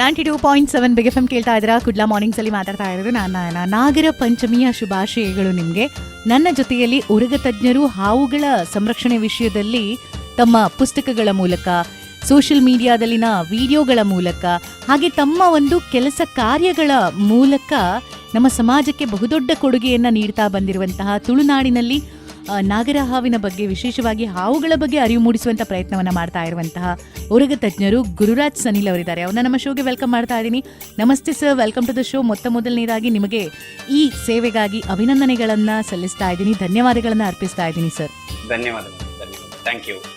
Ninety two point seven big F M ಕೇಳ್ತಾ ಇದ್ದೀರಾ Kudla mornings ಅಲ್ಲಿ ಮಾತಾಡ್ತಾ ಇರೋದು ನಾನು. ನಾಗರ ಪಂಚಮಿಯ ಶುಭಾಶಯಗಳು ನಿಮಗೆ ನನ್ನ ಜೊತೆಯಲ್ಲಿ ಉರಗ ತಜ್ಞರು ಹಾವುಗಳ ಸಂರಕ್ಷಣೆ ವಿಷಯದಲ್ಲಿ ತಮ್ಮ ಪುಸ್ತಕಗಳ ಮೂಲಕ ಸೋಷಿಯಲ್ ಮೀಡಿಯಾದಲ್ಲಿನ ವಿಡಿಯೋಗಳ ಮೂಲಕ, ಹಾಗೆ ತಮ್ಮ ಒಂದು ಕೆಲಸ ಕಾರ್ಯಗಳ ಮೂಲಕ ನಮ್ಮ ಸಮಾಜಕ್ಕೆ ಬಹುದೊಡ್ಡ ಕೊಡುಗೆಯನ್ನು ನೀಡ್ತಾ ಬಂದಿರುವಂತಹ ತುಳುನಾಡಿನಲ್ಲಿ ನಾಗರ ಹಾವಿನ ಬಗ್ಗೆ, ವಿಶೇಷವಾಗಿ ಹಾವುಗಳ ಬಗ್ಗೆ ಅರಿವು ಮೂಡಿಸುವಂತ ಪ್ರಯತ್ನವನ್ನ ಮಾಡ್ತಾ ಇರುವಂತಹ ಉರಗ ತಜ್ಞರು ಗುರುರಾಜ್ ಸನಿಲ್ ಅವರಿದ್ದಾರೆ. ಅವ್ರನ್ನ ನಮ್ಮ ಶೋಗೆ ವೆಲ್ಕಮ್ ಮಾಡ್ತಾ ಇದ್ದೀನಿ. ನಮಸ್ತೆ sir welcome to the show ಮೊತ್ತ ಮೊದಲನೇದಾಗಿ ನಿಮಗೆ ಈ ಸೇವೆಗಾಗಿ ಅಭಿನಂದನೆಗಳನ್ನ ಸಲ್ಲಿಸ್ತಾ ಇದ್ದೀನಿ. ಧನ್ಯವಾದಗಳನ್ನ ಅರ್ಪಿಸ್ತಾ ಇದ್ದೀನಿ ಸರ್ ಧನ್ಯವಾದಗಳು ಧನ್ಯವಾದ ಥ್ಯಾಂಕ್ ಯು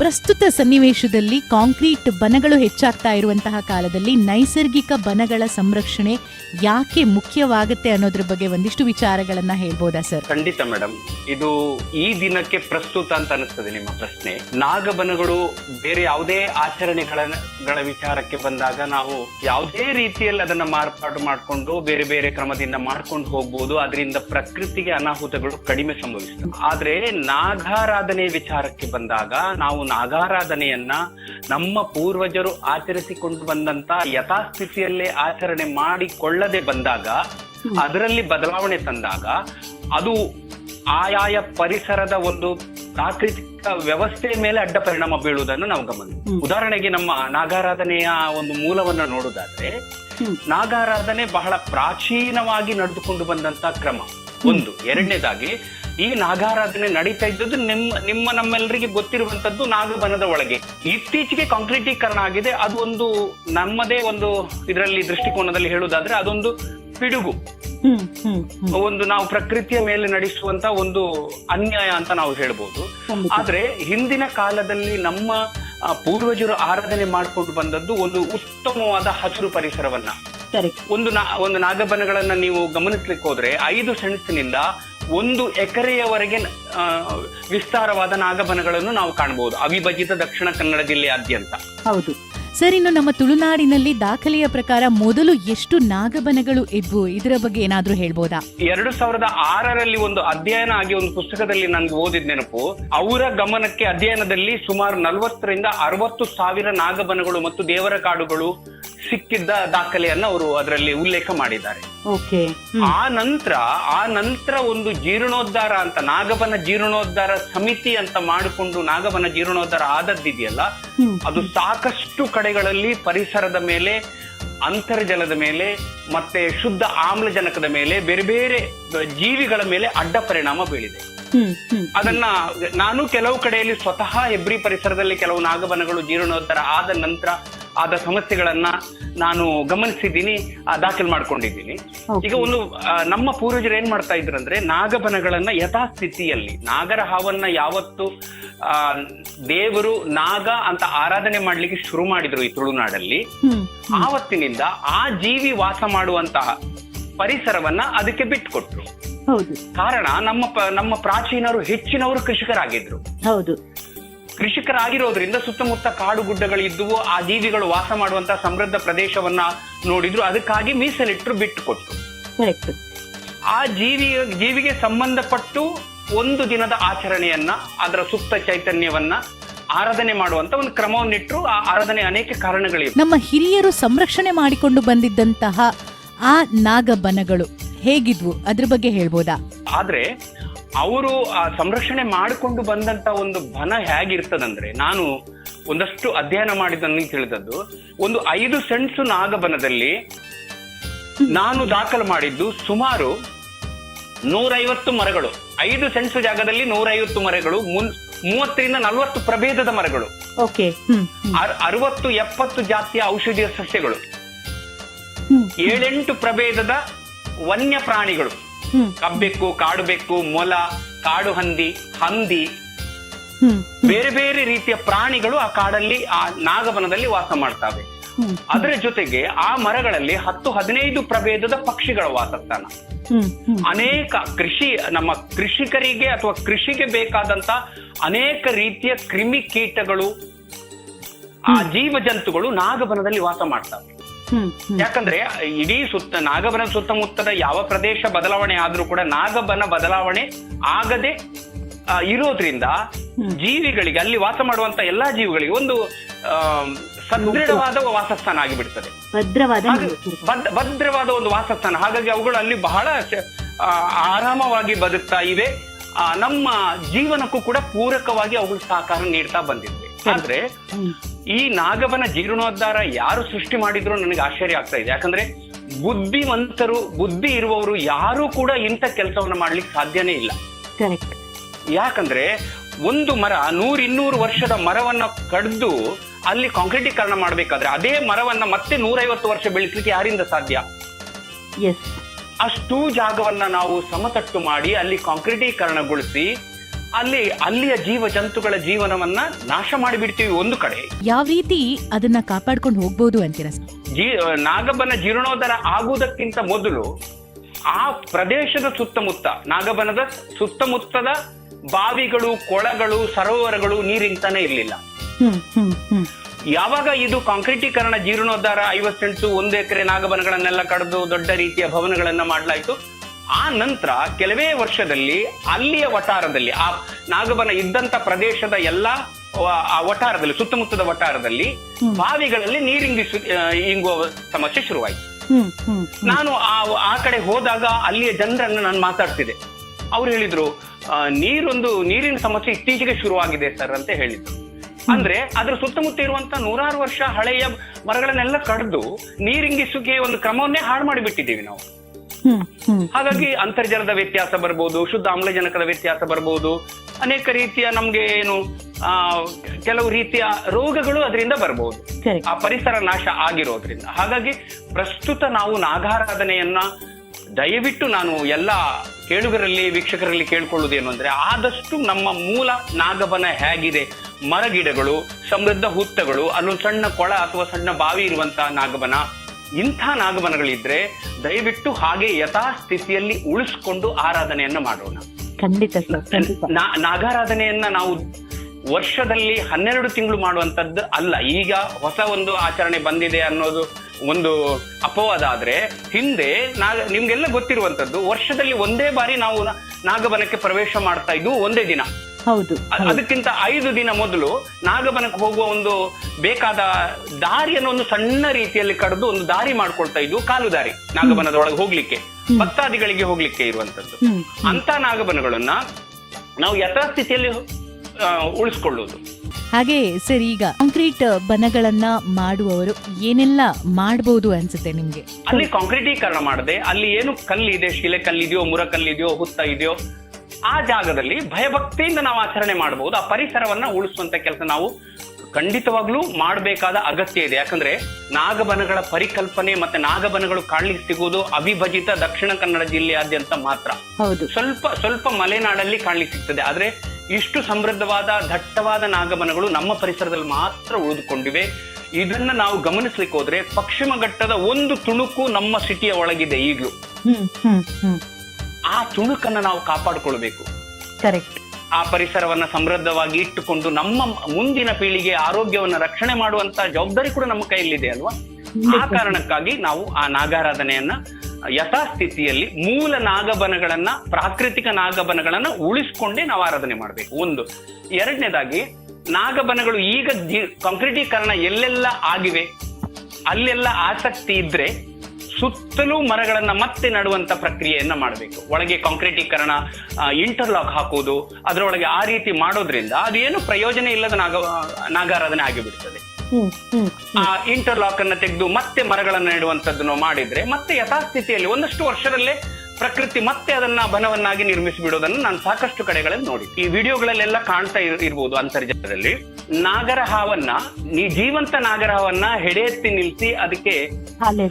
ಪ್ರಸ್ತುತ ಸನ್ನಿವೇಶದಲ್ಲಿ ಕಾಂಕ್ರೀಟ್ ಬನಗಳು ಹೆಚ್ಚಾಗ್ತಾ ಇರುವಂತಹ ಕಾಲದಲ್ಲಿ ನೈಸರ್ಗಿಕ ಬನಗಳ ಸಂರಕ್ಷಣೆ ಯಾಕೆ ಮುಖ್ಯವಾಗುತ್ತೆ ಅನ್ನೋದ್ರ ಬಗ್ಗೆ ಒಂದಿಷ್ಟು ವಿಚಾರಗಳನ್ನ ಹೇಳ್ಬೋದಾ ಸರ್? ಖಂಡಿತ ಮೇಡಮ್ ಇದು ಈ ದಿನಕ್ಕೆ ಪ್ರಸ್ತುತ ಅಂತ ಅನಿಸ್ತದೆ ನಿಮ್ಮ ಪ್ರಶ್ನೆ. ನಾಗಬನಗಳು ಬೇರೆ ಯಾವುದೇ ಆಚರಣೆಗಳ ವಿಚಾರಕ್ಕೆ ಬಂದಾಗ ನಾವು ಯಾವುದೇ ರೀತಿಯಲ್ಲಿ ಅದನ್ನ ಮಾರ್ಪಾಡು ಮಾಡಿಕೊಂಡು ಬೇರೆ ಬೇರೆ ಕ್ರಮದಿಂದ ಮಾಡ್ಕೊಂಡು ಹೋಗ್ಬೋದು. ಅದರಿಂದ ಪ್ರಕೃತಿಗೆ ಅನಾಹುತಗಳು ಕಡಿಮೆ ಸಂಭವಿಸ್ತವೆ. ಆದ್ರೆ ನಾಗಾರಾಧನೆ ವಿಚಾರಕ್ಕೆ ಬಂದಾಗ ನಾವು ನಾಗಾರಾಧನೆಯನ್ನ ನಮ್ಮ ಪೂರ್ವಜರು ಆಚರಿಸಿಕೊಂಡು ಬಂದಂತ ಯಥಾಸ್ಥಿತಿಯಲ್ಲೇ ಆಚರಣೆ ಮಾಡಿಕೊಳ್ಳದೆ ಬಂದಾಗ ಅದರಲ್ಲಿ ಬದಲಾವಣೆ ತಂದಾಗ ಅದು ಆಯಾಯ ಪರಿಸರದ ಒಂದು ಪ್ರಾಕೃತಿಕ ವ್ಯವಸ್ಥೆಯ ಮೇಲೆ ಅಡ್ಡ ಪರಿಣಾಮ ಬೀಳುವುದನ್ನು ನಾವು ಗಮನ ಉದಾಹರಣೆಗೆ ನಮ್ಮ ನಾಗಾರಾಧನೆಯ ಒಂದು ಮೂಲವನ್ನು ನೋಡುವುದಾದ್ರೆ ನಾಗಾರಾಧನೆ ಬಹಳ ಪ್ರಾಚೀನವಾಗಿ ನಡೆದುಕೊಂಡು ಬಂದಂತ ಕ್ರಮ. ಒಂದು. ಎರಡನೇದಾಗಿ ಈ ನಾಗಾರಾಧನೆ ನಡೀತಾ ಇದ್ದದ್ದು ನಿಮ್ಮ ನಿಮ್ಮ ನಮ್ಮೆಲ್ಲರಿಗೆ ಗೊತ್ತಿರುವಂತದ್ದು ನಾಗಬನದ ಒಳಗೆ. ಇತ್ತೀಚೆಗೆ ಕಾಂಕ್ರೀಟೀಕರಣ ಆಗಿದೆ. ಅದು ಒಂದು ನಮ್ಮದೇ ಒಂದು ಇದರಲ್ಲಿ ದೃಷ್ಟಿಕೋನದಲ್ಲಿ ಹೇಳುವುದಾದ್ರೆ ಅದೊಂದು ಪಿಡುಗು. ಒಂದು ನಾವು ಪ್ರಕೃತಿಯ ಮೇಲೆ ನಡೆಸುವಂತ ಒಂದು ಅನ್ಯಾಯ ಅಂತ ನಾವು ಹೇಳ್ಬೋದು. ಆದ್ರೆ ಹಿಂದಿನ ಕಾಲದಲ್ಲಿ ನಮ್ಮ ಪೂರ್ವಜರು ಆರಾಧನೆ ಮಾಡಿಕೊಂಡು ಬಂದದ್ದು ಒಂದು ಉತ್ತಮವಾದ ಹಸಿರು ಪರಿಸರವನ್ನ. ಒಂದು ನಾ ಒಂದು ನಾಗಬನಗಳನ್ನ ನೀವು ಗಮನಿಸ್ಲಿಕ್ಕೆ ಹೋದ್ರೆ ಐದು ಸೆಣಸಿನಿಂದ ಒಂದು ಎಕರೆಯವರೆಗೆ ಆ, ವಿಸ್ತಾರವಾದ ನಾಗಬನಗಳನ್ನು ನಾವು ಕಾಣಬಹುದು ಅವಿಭಜಿತ ದಕ್ಷಿಣ ಕನ್ನಡ ಜಿಲ್ಲೆಯಾದ್ಯಂತ. ಹೌದು. ಸರ್ ಇನ್ನು ನಮ್ಮ ತುಳುನಾಡಿನಲ್ಲಿ ದಾಖಲೆಯ ಪ್ರಕಾರ ಮೊದಲು ಎಷ್ಟು ನಾಗಬನಗಳು ಇದ್ವು? ಇದರ ಬಗ್ಗೆ ಏನಾದ್ರೂ ಹೇಳ್ಬೋದಾ? ಎರಡು ಸಾವಿರದ ಆರರಲ್ಲಿ ಒಂದು ಅಧ್ಯಯನ ಆಗಿ ಒಂದು ಪುಸ್ತಕದಲ್ಲಿ ನನಗೆ ಓದಿದ ನೆನಪು ಅವರ ಗಮನಕ್ಕೆ ಅಧ್ಯಯನದಲ್ಲಿ ಸುಮಾರು ನಲವತ್ತರಿಂದ ಅರವತ್ತು ಸಾವಿರ ನಾಗಬನಗಳು ಮತ್ತು ದೇವರ ಕಾಡುಗಳು ಸಿಕ್ಕಿದ್ದ ದಾಖಲೆಯನ್ನ ಅವರು ಅದರಲ್ಲಿ ಉಲ್ಲೇಖ ಮಾಡಿದ್ದಾರೆ. ಓಕೆ. ಆ ನಂತರ ಆ ನಂತರ ಒಂದು ಜೀರ್ಣೋದ್ಧಾರ ಅಂತ ನಾಗಬನ ಜೀರ್ಣೋದ್ಧಾರ ಸಮಿತಿ ಅಂತ ಮಾಡಿಕೊಂಡು ನಾಗಬನ ಜೀರ್ಣೋದ್ಧಾರ ಆದದ್ದಿದೆಯಲ್ಲ ಅದು ಸಾಕಷ್ಟು ಕಡೆಗಳಲ್ಲಿ ಪರಿಸರದ ಮೇಲೆ ಅಂತರ್ಜಲದ ಮೇಲೆ ಮತ್ತೆ ಶುದ್ಧ ಆಮ್ಲಜನಕದ ಮೇಲೆ ಬೇರೆ ಬೇರೆ ಜೀವಿಗಳ ಮೇಲೆ ಅಡ್ಡ ಪರಿಣಾಮ ಬೀಳಿದೆ. ಅದನ್ನ ನಾನು ಕೆಲವು ಕಡೆಯಲ್ಲಿ ಸ್ವತಃ ಹೆಬ್ರಿ ಪರಿಸರದಲ್ಲಿ ಕೆಲವು ನಾಗಬನಗಳು ಜೀರ್ಣೋದ್ಧಾರ ಆದ ನಂತರ ಆದ ಸಮಸ್ಯೆಗಳನ್ನ ನಾನು ಗಮನಿಸಿದ್ದೀನಿ ದಾಖಲು ಮಾಡ್ಕೊಂಡಿದ್ದೀನಿ. ಈಗ ಒಂದು ನಮ್ಮ ಪೂರ್ವಜರು ಏನ್ ಮಾಡ್ತಾ ಇದ್ರಂದ್ರೆ ನಾಗಬನಗಳನ್ನ ಯಥಾಸ್ಥಿತಿಯಲ್ಲಿ ನಾಗರ ಹಾವನ್ನ ಯಾವತ್ತು ಆ ದೇವರು ನಾಗ ಅಂತ ಆರಾಧನೆ ಮಾಡ್ಲಿಕ್ಕೆ ಶುರು ಮಾಡಿದ್ರು ಈ ತುಳುನಾಡಲ್ಲಿ. ಆವತ್ತಿನಿಂದ ಆ ಜೀವಿ ವಾಸ ಮಾಡುವಂತಹ ಪರಿಸರವನ್ನ ಅದಕ್ಕೆ ಬಿಟ್ಕೊಟ್ರು. ಹೌದು. ಕಾರಣ ನಮ್ಮ ನಮ್ಮ ಪ್ರಾಚೀನರು ಹೆಚ್ಚಿನವರು ಕೃಷಿಕರಾಗಿದ್ರು. ಹೌದು. ಕೃಷಿಕರಾಗಿರೋದ್ರಿಂದ ಸುತ್ತಮುತ್ತ ಕಾಡು ಗುಡ್ಡಗಳು ಇದ್ದುವು ಆ ಜೀವಿಗಳು ವಾಸ ಮಾಡುವಂತಹ ಸಮೃದ್ಧ ಪ್ರದೇಶವನ್ನ ನೋಡಿದ್ರು. ಅದಕ್ಕಾಗಿ ಮೀಸಲಿಟ್ಟರು ಬಿಟ್ಟು ಕೊಟ್ಟರು ಆ ಜೀವಿ ಜೀವಿಗೆ ಸಂಬಂಧಪಟ್ಟು ಒಂದು ದಿನದ ಆಚರಣೆಯನ್ನ ಅದರ ಸುಪ್ತ ಚೈತನ್ಯವನ್ನ ಆರಾಧನೆ ಮಾಡುವಂತ ಒಂದು ಕ್ರಮವನ್ನಿಟ್ಟರು ಆ ಆರಾಧನೆ ಅನೇಕ ಕಾರಣಗಳಿವೆ. ನಮ್ಮ ಹಿರಿಯರು ಸಂರಕ್ಷಣೆ ಮಾಡಿಕೊಂಡು ಬಂದಿದ್ದಂತಹ ಆ ನಾಗಬನಗಳು ಹೇಗಿದ್ವು? ಅದ್ರ ಬಗ್ಗೆ ಹೇಳ್ಬೋದಾ? ಆದ್ರೆ ಅವರು ಆ ಸಂರಕ್ಷಣೆ ಮಾಡಿಕೊಂಡು ಬಂದಂತ ಒಂದು ಬನ ಹೇಗಿರ್ತದಂದ್ರೆ ನಾನು ಒಂದಷ್ಟು ಅಧ್ಯಯನ ಮಾಡಿದ ನನಗೆ ತಿಳಿದದ್ದು. ಒಂದು ಐದು ಸೆಂಟ್ಸ್ ನಾಗಬನದಲ್ಲಿ ನಾನು ದಾಖಲು ಮಾಡಿದ್ದು ಸುಮಾರು ನೂರೈವತ್ತು ಮರಗಳು. ಐದು ಸೆಂಟ್ಸ್ ಜಾಗದಲ್ಲಿ ನೂರೈವತ್ತು ಮರಗಳು ಮುನ್ ಮೂವತ್ತರಿಂದ ನಲವತ್ತು ಪ್ರಭೇದದ ಮರಗಳು. ಅರವತ್ತು ಎಪ್ಪತ್ತು ಜಾತಿಯ ಔಷಧೀಯ ಸಸ್ಯಗಳು. ಏಳೆಂಟು ಪ್ರಭೇದದ ವನ್ಯ ಪ್ರಾಣಿಗಳು ಕಬ್ಬೆಕ್ಕು ಕಾಡು ಬೆಕ್ಕು ಮೊಲ ಕಾಡು ಹಂದಿ ಹಂದಿ. ಬೇರೆ ಬೇರೆ ರೀತಿಯ ಪ್ರಾಣಿಗಳು ಆ ಕಾಡಲ್ಲಿ ಆ ನಾಗವನದಲ್ಲಿ ವಾಸ ಮಾಡ್ತವೆ. ಅದರ ಜೊತೆಗೆ ಆ ಮರಗಳಲ್ಲಿ ಹತ್ತು ಹದಿನೈದು ಪ್ರಭೇದದ ಪಕ್ಷಿಗಳ ವಾಸಸ್ಥಾನ. ಅನೇಕ ಕೃಷಿ ನಮ್ಮ ಕೃಷಿಕರಿಗೆ ಅಥವಾ ಕೃಷಿಗೆ ಬೇಕಾದಂತ ಅನೇಕ ರೀತಿಯ ಕ್ರಿಮಿ ಕೀಟಗಳು ಆ ಜೀವ ಜಂತುಗಳು ನಾಗವನದಲ್ಲಿ ವಾಸ ಮಾಡ್ತವೆ. ಯಾಕಂದ್ರೆ ಇಡೀ ಸುತ್ತ ನಾಗಬನ ಸುತ್ತಮುತ್ತದ ಯಾವ ಪ್ರದೇಶ ಬದಲಾವಣೆ ಆದ್ರೂ ಕೂಡ ನಾಗಬನ ಬದಲಾವಣೆ ಆಗದೆ ಇರೋದ್ರಿಂದ ಜೀವಿಗಳಿಗೆ ಅಲ್ಲಿ ವಾಸ ಮಾಡುವಂತ ಎಲ್ಲಾ ಜೀವಿಗಳಿಗೆ ಒಂದು ಸದೃಢವಾದ ವಾಸಸ್ಥಾನ ಆಗಿಬಿಡ್ತದೆ. ಭದ್ರವಾದ ಒಂದು ವಾಸಸ್ಥಾನ. ಹಾಗಾಗಿ ಅವುಗಳು ಅಲ್ಲಿ ಬಹಳ ಆ, ಆರಾಮವಾಗಿ ಬದುಕ್ತಾ ಇವೆ. ಆ, ನಮ್ಮ ಜೀವನಕ್ಕೂ ಕೂಡ ಪೂರಕವಾಗಿ ಅವುಗಳು ಸಹಕಾರ ನೀಡ್ತಾ ಬಂದಿವೆ. ಆದ್ರೆ ಈ ನಾಗವನ ಜೀರ್ಣೋದ್ಧಾರ ಯಾರು ಸೃಷ್ಟಿ ಮಾಡಿದ್ರು ನನಗೆ ಆಶ್ಚರ್ಯ ಆಗ್ತಾ ಇದೆ. ಯಾಕಂದ್ರೆ ಬುದ್ಧಿವಂತರು ಬುದ್ಧಿ ಇರುವವರು ಯಾರು ಕೂಡ ಇಂಥ ಕೆಲಸವನ್ನ ಮಾಡ್ಲಿಕ್ಕೆ ಸಾಧ್ಯನೇ ಇಲ್ಲ. ಯಾಕಂದ್ರೆ ಒಂದು ಮರ ನೂರಿನ್ನೂರು ವರ್ಷದ ಮರವನ್ನ ಕಡ್ದು ಅಲ್ಲಿ ಕಾಂಕ್ರೀಟೀಕರಣ ಮಾಡ್ಬೇಕಾದ್ರೆ ಅದೇ ಮರವನ್ನ ಮತ್ತೆ ನೂರೈವತ್ತು ವರ್ಷ ಬೆಳೆಸಲಿಕ್ಕೆ ಯಾರಿಂದ ಸಾಧ್ಯ? ಅಷ್ಟು ಜಾಗವನ್ನ ನಾವು ಸಮತಟ್ಟು ಮಾಡಿ ಅಲ್ಲಿ ಕಾಂಕ್ರೀಟೀಕರಣಗೊಳಿಸಿ ಅಲ್ಲಿ ಅಲ್ಲಿಯ ಜೀವ ಜಂತುಗಳ ಜೀವನವನ್ನ ನಾಶ ಮಾಡಿಬಿಡ್ತೀವಿ ಒಂದು ಕಡೆ. ಯಾವ ರೀತಿ ಅದನ್ನ ಕಾಪಾಡ್ಕೊಂಡು ಹೋಗ್ಬೋದು ಅಂತೀರಾ? ಜೀ ನಾಗಬನ ಜೀರ್ಣೋದ್ಧಾರ ಆಗುವುದಕ್ಕಿಂತ ಮೊದಲು ಆ ಪ್ರದೇಶದ ಸುತ್ತಮುತ್ತ ನಾಗಬನದ ಸುತ್ತಮುತ್ತದ ಬಾವಿಗಳು ಕೊಳಗಳು ಸರೋವರಗಳು ನೀರಿಂತಾನೆ ಇರಲಿಲ್ಲ. ಯಾವಾಗ ಇದು ಕಾಂಕ್ರೀಟೀಕರಣ ಜೀರ್ಣೋದ್ಧಾರ ಐವತ್ತೆಂಟು ಒಂದು ಎಕರೆ ನಾಗಬನಗಳನ್ನೆಲ್ಲ ಕಡಿದು ದೊಡ್ಡ ರೀತಿಯ ಭವನಗಳನ್ನ ಮಾಡಲಾಯಿತು ಆ ನಂತರ ಕೆಲವೇ ವರ್ಷದಲ್ಲಿ ಅಲ್ಲಿಯ ವಟಾರದಲ್ಲಿ ಆ ನಾಗಬನ ಇದ್ದಂತ ಪ್ರದೇಶದ ಎಲ್ಲ ಆ ವಟಾರದಲ್ಲಿ ಸುತ್ತಮುತ್ತದ ವಟಾರದಲ್ಲಿ ಬಾವಿಗಳಲ್ಲಿ ನೀರಿಂಗಿಸು ಇಂಗುವ ಸಮಸ್ಯೆ ಶುರುವಾಯಿತು. ನಾನು ಆ ಆ ಕಡೆ ಹೋದಾಗ ಅಲ್ಲಿಯ ಜನರನ್ನು ನಾನು ಮಾತಾಡ್ತಿದ್ದೆ. ಅವ್ರು ಹೇಳಿದ್ರು ನೀರೊಂದು ನೀರಿನ ಸಮಸ್ಯೆ ಇತ್ತೀಚೆಗೆ ಶುರುವಾಗಿದೆ ಸರ್ ಅಂತ ಹೇಳಿದ್ರು. ಅಂದ್ರೆ ಅದ್ರ ಸುತ್ತಮುತ್ತ ಇರುವಂತ ನೂರಾರು ವರ್ಷ ಹಳೆಯ ಮರಗಳನ್ನೆಲ್ಲ ಕಡ್ದು ನೀರಿಂಗಿಸುಗೆ ಒಂದು ಕ್ರಮವನ್ನೇ ಹಾಳು ಮಾಡಿಬಿಟ್ಟಿದ್ದೀವಿ ನಾವು. ಹಾಗಾಗಿ ಅಂತರ್ಜಲದ ವ್ಯತ್ಯಾಸ ಬರ್ಬೋದು ಶುದ್ಧ ಆಮ್ಲಜನಕದ ವ್ಯತ್ಯಾಸ ಬರ್ಬೋದು ಅನೇಕ ರೀತಿಯ ನಮ್ಗೆ ಏನು ಆ ಕೆಲವು ರೀತಿಯ ರೋಗಗಳು ಅದರಿಂದ ಬರ್ಬೋದು. ಆ ಪರಿಸರ ನಾಶ ಆಗಿರೋದ್ರಿಂದ. ಹಾಗಾಗಿ ಪ್ರಸ್ತುತ ನಾವು ನಾಗಾರಾಧನೆಯನ್ನ ದಯವಿಟ್ಟು ನಾನು ಎಲ್ಲ ಕೇಳುಗರಲ್ಲಿ ವೀಕ್ಷಕರಲ್ಲಿ ಕೇಳ್ಕೊಳ್ಳುವುದೇನು ಅಂದ್ರೆ ಆದಷ್ಟು ನಮ್ಮ ಮೂಲ ನಾಗಬನ ಹೇಗಿದೆ ಮರಗಿಡಗಳು ಸಮೃದ್ಧ ಹುತ್ತಗಳು ಅಲ್ಲೊಂದು ಸಣ್ಣ ಕೊಳ ಅಥವಾ ಸಣ್ಣ ಬಾವಿ ಇರುವಂತಹ ನಾಗಬನ ಇಂಥ ನಾಗಮನಗಳಿದ್ರೆ ದಯವಿಟ್ಟು ಹಾಗೆ ಯಥಾಸ್ಥಿತಿಯಲ್ಲಿ ಉಳಿಸ್ಕೊಂಡು ಆರಾಧನೆಯನ್ನ ಮಾಡೋಣ. ಖಂಡಿತ ನಾಗಾರಾಧನೆಯನ್ನ ನಾವು ವರ್ಷದಲ್ಲಿ ಹನ್ನೆರಡು ತಿಂಗಳು ಮಾಡುವಂತದ್ದು ಅಲ್ಲ. ಈಗ ಹೊಸ ಒಂದು ಆಚರಣೆ ಬಂದಿದೆ ಅನ್ನೋದು ಒಂದು ಅಪವಾದ ಆದ್ರೆ ಹಿಂದೆ ನಾಗ ನಿಮ್ಗೆಲ್ಲ ಗೊತ್ತಿರುವಂತದ್ದು ವರ್ಷದಲ್ಲಿ ಒಂದೇ ಬಾರಿ ನಾವು ನಾಗಬನಕ್ಕೆ ಪ್ರವೇಶ ಮಾಡ್ತಾ ಇದ್ವು ಒಂದೇ ದಿನ. ಹೌದು ಅದಕ್ಕಿಂತ ಐದು ದಿನ ಮೊದಲು ನಾಗಬನಕ್ಕೆ ಹೋಗುವ ಒಂದು ಬೇಕಾದ ದಾರಿಯನ್ನು ಒಂದು ಸಣ್ಣ ರೀತಿಯಲ್ಲಿ ಕಡಿದು ಒಂದು ದಾರಿ ಮಾಡ್ಕೊಳ್ತಾ ಇದ್ವು ಕಾಲು ದಾರಿ ನಾಗಬನದೊಳಗೆ ಹೋಗ್ಲಿಕ್ಕೆ ಭಕ್ತಾದಿಗಳಿಗೆ ಹೋಗ್ಲಿಕ್ಕೆ ಇರುವಂತದ್ದು ಅಂತ ನಾಗಬನಗಳನ್ನ ನಾವು ಯಥಾಸ್ಥಿತಿಯಲ್ಲಿ ಉಳಿಸ್ಕೊಳ್ಳುವುದು. ಉಳಿಸ್ಕೊಳ್ಳೋದು ಹಾಗೆ ಸರ್ ಈಗ ಕಾಂಕ್ರೀಟ್ ಬನಗಳನ್ನ ಮಾಡುವವರು ಏನೆಲ್ಲ ಮಾಡಬಹುದು ಅನ್ಸುತ್ತೆ ನಿಮ್ಗೆ? ಅಲ್ಲಿ ಕಾಂಕ್ರೀಟೀಕರಣ ಮಾಡದೆ ಅಲ್ಲಿ ಏನು ಕಲ್ಲಿದೆ ಶಿಲೆ ಕಲ್ಲಿದೆಯೋ ಮುರ ಕಲ್ಲಿದೆಯೋ ಹುತ್ತ ಇದೆಯೋ ಆ ಜಾಗದಲ್ಲಿ ಭಯಭಕ್ತಿಯಿಂದ ನಾವು ಆಚರಣೆ ಮಾಡಬಹುದು. ಆ ಪರಿಸರವನ್ನ ಉಳಿಸುವಂತ ಕೆಲಸ ನಾವು ಖಂಡಿತವಾಗ್ಲೂ ಮಾಡಬೇಕಾದ ಅಗತ್ಯ ಇದೆ. ಯಾಕಂದ್ರೆ ನಾಗಬನಗಳ ಪರಿಕಲ್ಪನೆ ಮತ್ತೆ ನಾಗಬನಗಳು ಕಾಣ್ಲಿಕ್ಕೆ ಸಿಗುವುದು ಅವಿಭಜಿತ ದಕ್ಷಿಣ ಕನ್ನಡ ಜಿಲ್ಲೆಯಾದ್ಯಂತ ಮಾತ್ರ. ಹೌದು. ಸ್ವಲ್ಪ ಸ್ವಲ್ಪ ಮಲೆನಾಡಲ್ಲಿ ಕಾಣ್ಲಿಕ್ಕೆ ಸಿಗ್ತದೆ. ಆದ್ರೆ ಇಷ್ಟು ಸಮೃದ್ಧವಾದ ದಟ್ಟವಾದ ನಾಗಬನಗಳು ನಮ್ಮ ಪರಿಸರದಲ್ಲಿ ಮಾತ್ರ ಉಳಿದುಕೊಂಡಿವೆ. ಇದನ್ನ ನಾವು ಗಮನಿಸ್ಲಿಕ್ಕೆ ಹೋದ್ರೆ ಪಶ್ಚಿಮ ಘಟ್ಟದ ಒಂದು ತುಣುಕು ನಮ್ಮ ಸಿಟಿಯ ಒಳಗಿದೆ ಈಗಲೂ. ಆ ತುಣುಕನ್ನ ನಾವು ಕಾಪಾಡಿಕೊಳ್ಬೇಕು ಕರೆಕ್ಟ್ ಆ ಪರಿಸರವನ್ನ ಸಮೃದ್ಧವಾಗಿ ಇಟ್ಟುಕೊಂಡು ನಮ್ಮ ಮುಂದಿನ ಪೀಳಿಗೆ ಆರೋಗ್ಯವನ್ನ ರಕ್ಷಣೆ ಮಾಡುವಂತ ಜವಾಬ್ದಾರಿ ಕೂಡ ನಮ್ಮ ಕೈಯಲ್ಲಿದೆ ಅಲ್ವಾ? ಆ ಕಾರಣಕ್ಕಾಗಿ ನಾವು ಆ ನಾಗಾರಾಧನೆಯನ್ನ ಯಥಾಸ್ಥಿತಿಯಲ್ಲಿ ಮೂಲ ನಾಗಬನಗಳನ್ನ ಪ್ರಾಕೃತಿಕ ನಾಗಬನಗಳನ್ನ ಉಳಿಸ್ಕೊಂಡೇ ನಾವು ಆರಾಧನೆ ಮಾಡಬೇಕು. ಒಂದು. ಎರಡನೇದಾಗಿ ನಾಗಬನಗಳು ಈಗ ಕಾಂಕ್ರೀಟೀಕರಣ ಎಲ್ಲೆಲ್ಲ ಆಗಿವೆ. ಅಲ್ಲೆಲ್ಲ ಆಸಕ್ತಿ ಇದ್ರೆ ಸುತ್ತಲೂ ಮರಗಳನ್ನ ಮತ್ತೆ ನಡುವಂತ ಪ್ರಕ್ರಿಯೆಯನ್ನ ಮಾಡಬೇಕು. ಒಳಗೆ ಕಾಂಕ್ರೀಟೀಕರಣ ಇಂಟರ್ಲಾಕ್ ಹಾಕುವುದು ಅದರೊಳಗೆ ಆ ರೀತಿ ಮಾಡೋದ್ರಿಂದ ಅದೇನು ಪ್ರಯೋಜನ ಇಲ್ಲದ ನಾಗ ನಾಗಾರಾಧನೆ ಆಗಿಬಿಡ್ತದೆ. ಆ ಇಂಟರ್ಲಾಕ್ ಅನ್ನ ತೆಗೆದು ಮತ್ತೆ ಮರಗಳನ್ನ ನೆಡುವಂತದ್ದನ್ನು ಮಾಡಿದ್ರೆ ಮತ್ತೆ ಯಥಾಸ್ಥಿತಿಯಲ್ಲಿ ಒಂದಷ್ಟು ವರ್ಷದಲ್ಲೇ ಪ್ರಕೃತಿ ಮತ್ತೆ ಅದನ್ನ ಬನವನ್ನಾಗಿ ನಿರ್ಮಿಸಿ ಬಿಡೋದನ್ನ ನಾನು ಸಾಕಷ್ಟು ಕಡೆಗಳಲ್ಲಿ ನೋಡಿ ಈ ವಿಡಿಯೋಗಳಲ್ಲೆಲ್ಲ ಕಾಣ್ತಾ ಇರಬಹುದು ಇರ್ಬೋದು ಅಂತರ್ಜಾಲದಲ್ಲಿ. ನಾಗರ ಹಾವನ್ನ ನೀ ಜೀವಂತ ನಾಗರ ಹಾವನ್ನ ಹೆಡೆ ಎತ್ತಿ ನಿಲ್ಸಿ ಅದಕ್ಕೆ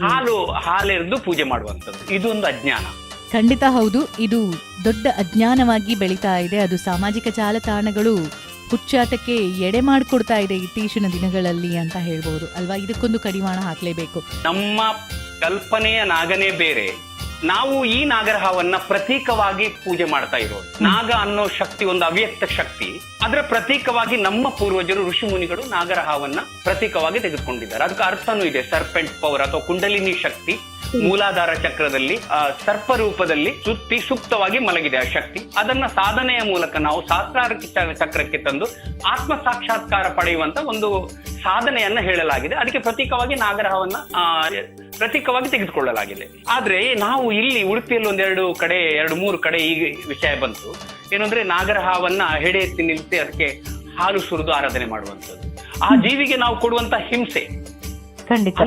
ಹಾಲು ಹಾಲೆರೆದು ಪೂಜೆ ಮಾಡುವಂಥದ್ದು. ಇದೊಂದು ಅಜ್ಞಾನ. ಖಂಡಿತ ಹೌದು. ಇದು ದೊಡ್ಡ ಅಜ್ಞಾನವಾಗಿ ಬೆಳೀತಾ ಇದೆ. ಅದು ಸಾಮಾಜಿಕ ಜಾಲತಾಣಗಳು ಹುಚ್ಚಾಟಕ್ಕೆ ಎಡೆ ಮಾಡಿಕೊಡ್ತಾ ಇದೆ ಇತ್ತೀಚಿನ ದಿನಗಳಲ್ಲಿ ಅಂತ ಹೇಳ್ಬೋದು. ಅಲ್ವಾ? ಇದಕ್ಕೊಂದು ಕಡಿವಾಣ ಹಾಕ್ಲೇಬೇಕು. ನಮ್ಮ ಕಲ್ಪನೆಯ ನಾಗನೇ ಬೇರೆ. ನಾವು ಈ ನಾಗರಹವನ್ನ ಪ್ರತೀಕವಾಗಿ ಪೂಜೆ ಮಾಡ್ತಾ ಇರೋದು. ನಾಗ ಅನ್ನೋ ಶಕ್ತಿ ಒಂದು ಅವ್ಯಕ್ತ ಶಕ್ತಿ. ಅದರ ಪ್ರತೀಕವಾಗಿ ನಮ್ಮ ಪೂರ್ವಜರು, ಋಷಿ ಮುನಿಗಳು ನಾಗರಹವನ್ನ ಪ್ರತೀಕವಾಗಿ ತೆಗೆದುಕೊಂಡಿದ್ದಾರೆ. ಅದಕ್ಕೆ ಅರ್ಥನೂ ಇದೆ ಸರ್ಪೆಂಟ್ ಪವರ್ ಅಥವಾ ಕುಂಡಲಿನಿ ಶಕ್ತಿ. ಮೂಲಾಧಾರ ಚಕ್ರದಲ್ಲಿ ಸರ್ಪ ರೂಪದಲ್ಲಿ ಸುತ್ತಿ ಸುಪ್ತವಾಗಿ ಮಲಗಿದೆ ಆ ಶಕ್ತಿ. ಅದನ್ನ ಸಾಧನೆಯ ಮೂಲಕ ನಾವು ಸಾಕಾರ ಚಕ್ರಕ್ಕೆ ತಂದು ಆತ್ಮ ಸಾಕ್ಷಾತ್ಕಾರ ಪಡೆಯುವಂತ ಒಂದು ಸಾಧನೆಯನ್ನ ಹೇಳಲಾಗಿದೆ. ಅದಕ್ಕೆ ಪ್ರತೀಕವಾಗಿ ನಾಗರಹವನ್ನ ಆ, ಪ್ರತೀಕವಾಗಿ ತೆಗೆದುಕೊಳ್ಳಲಾಗಿದೆ. ಆದ್ರೆ ನಾವು ಇಲ್ಲಿ ಉಡುಪಿಯಲ್ಲಿ ಒಂದೆರಡು ಕಡೆ ಎರಡು ಮೂರು ಕಡೆ ಈ ವಿಷಯ ಬಂತು. ಏನಂದ್ರೆ ನಾಗರಹಾವನ್ನ ಹೆಡೆ ಎತ್ತಿ ನಿಲ್ಲಿಸಿ ಅದಕ್ಕೆ ಹಾಲು ಸುರಿದು ಆರಾಧನೆ ಮಾಡುವಂಥದ್ದು. ಆ ಜೀವಿಗೆ ನಾವು ಕೊಡುವಂತ ಹಿಂಸೆ ಖಂಡಿತ.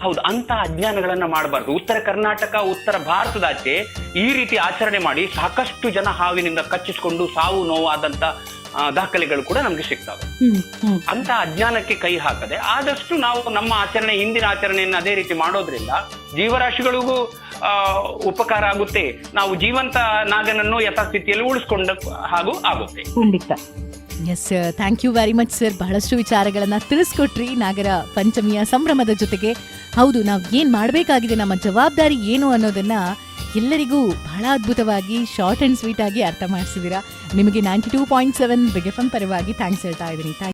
ಹೌದು ಅಂತ ಅಜ್ಞಾನಗಳನ್ನ ಮಾಡಬಾರ್ದು. ಉತ್ತರ ಕರ್ನಾಟಕ ಉತ್ತರ ಭಾರತದಾಚೆ ಈ ರೀತಿ ಆಚರಣೆ ಮಾಡಿ ಸಾಕಷ್ಟು ಜನ ಹಾವಿನಿಂದ ಕಚ್ಚಿಸಿಕೊಂಡು ಸಾವು ನೋವಾದಂತ ಆ, ದಾಖಲೆಗಳು ಕೂಡ ನಮ್ಗೆ ಸಿಗ್ತವೆ. ಅಂತ ಅಜ್ಞಾನಕ್ಕೆ ಕೈ ಹಾಕದೆ ಆದಷ್ಟು ನಾವು ನಮ್ಮ ಆಚರಣೆ ಹಿಂದಿನ ಆಚರಣೆಯನ್ನು ಅದೇ ರೀತಿ ಮಾಡೋದ್ರಿಂದ ಜೀವರಾಶಿಗಳಿಗೂ ಉಪಕಾರ ಆಗುತ್ತೆ. ನಾವು ಜೀವಂತ ನಾಗನನ್ನು ಯಥಾಸ್ಥಿತಿಯಲ್ಲಿ ಉಳಿಸ್ಕೊಂಡ ಹಾಗೂ ಆಗುತ್ತೆ. ಖಂಡಿತ. Yes thank you very much sir ಬಹಳಷ್ಟು ವಿಚಾರಗಳನ್ನ ತಿಳಿಸ್ಕೊಟ್ರಿ ನಾಗರ ಪಂಚಮಿಯ ಸಂಭ್ರಮದ ಜೊತೆಗೆ. ಹೌದು, ನಾವು ಏನ್ ಮಾಡಬೇಕಾಗಿದೆ, ನಮ್ಮ ಜವಾಬ್ದಾರಿ ಏನು ಅನ್ನೋದನ್ನ ಎಲ್ಲರಿಗೂ ಬಹಳ ಅದ್ಭುತವಾಗಿ ಶಾರ್ಟ್ ಅಂಡ್ ಸ್ವೀಟ್ ಆಗಿ ಅರ್ಥ ಮಾಡಿಸಿದ್ದೀರಾ ನಿಮಗೆ ninety two point seven big ಪರವಾಗಿ ಥ್ಯಾಂಕ್ಸ್ ಹೇಳ್ತಾ ಇದ್ದೀನಿ.